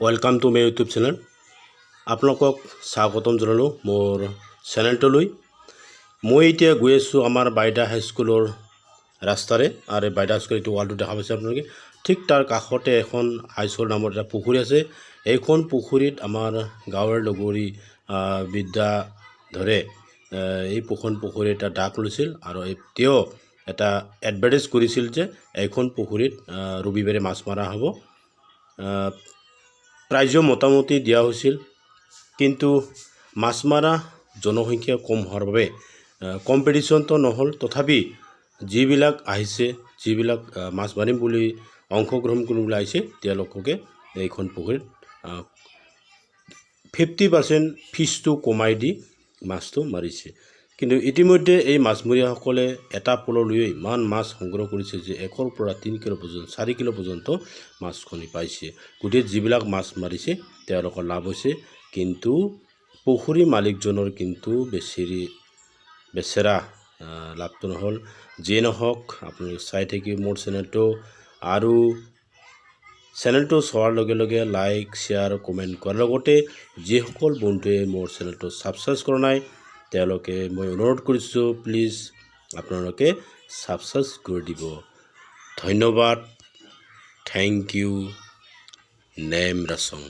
Welcome to my YouTube channel আপোনালোকক স্বাগতম জনালোঁ মোৰ চেনেলটোলৈ মই এতিয়া গৈ আছোঁ আমাৰ বাইদা হাইস্কুলৰ ৰাস্তাৰে আৰু বাইদা হাইস্কুল এইটো ৱালটো দেখা পাইছে আপোনালোকে ঠিক তাৰ কাষতে এখন হাইস্কুল নামৰ এটা পুখুৰী আছে এইখন পুখুৰীত আমাৰ গাঁৱৰ লগৰী আহ, বিদ্যাধৰে আহ, এই পুখন পুখুৰী এটা ডাক লৈছিল আৰু এই তেওঁ এটা এডভাৰটাইজ কৰিছিল যে এইখন পুখুৰীত ৰবিবাৰে মাছ মৰা হ'ব প্ৰাইজো মোটামুটি দিয়া হৈছিল। কিন্তু মাছ মৰা জনসংখ্যা কম হোৱাৰ বাবে কম্পিটিশ্যনটো নহ'ল। তথাপি যিবিলাক আহিছে, যিবিলাক মাছ মাৰিম বুলি অংশগ্ৰহণ কৰিবলৈ আহিছে, তেওঁলোককে এইখন পুখুৰীত ফিফটি পাৰ্চেণ্ট ফিজটো কমাই দি মাছটো মাৰিছে। কিন্তু ইতিমধ্যে এই মাছমৰীয়াসকলে এটা পললৈয়ে ইমান মাছ সংগ্ৰহ কৰিছে যে একৰ পৰা তিনি কিলো পৰ্যন্ত, চাৰি কিলো পৰ্যন্ত মাছ কণী পাইছে। গোটেই যিবিলাক মাছ মাৰিছে, তেওঁলোকৰ লাভ হৈছে। কিন্তু পুখুৰী মালিকজনৰ কিন্তু বেচেৰি, বেচেৰা লাভটো নহ'ল। যিয়ে নহওক, আপোনালোকে চাই থাকি মোৰ চেনেলটো আৰু চেনেলটো চোৱাৰ লগে লগে লাইক, শ্বেয়াৰ, কমেণ্ট কৰাৰ লগতে যিসকল বন্ধুৱে মোৰ চেনেলটো ছাবস্ক্ৰাইব কৰা নাই তেওঁলোকে মই অনুৰোধ কৰিছোঁ প্লিজ আপোনালোকে ছাবস্ক্ৰাইব কৰি দিব। ধন্যবাদ। Thank you name ৰাচং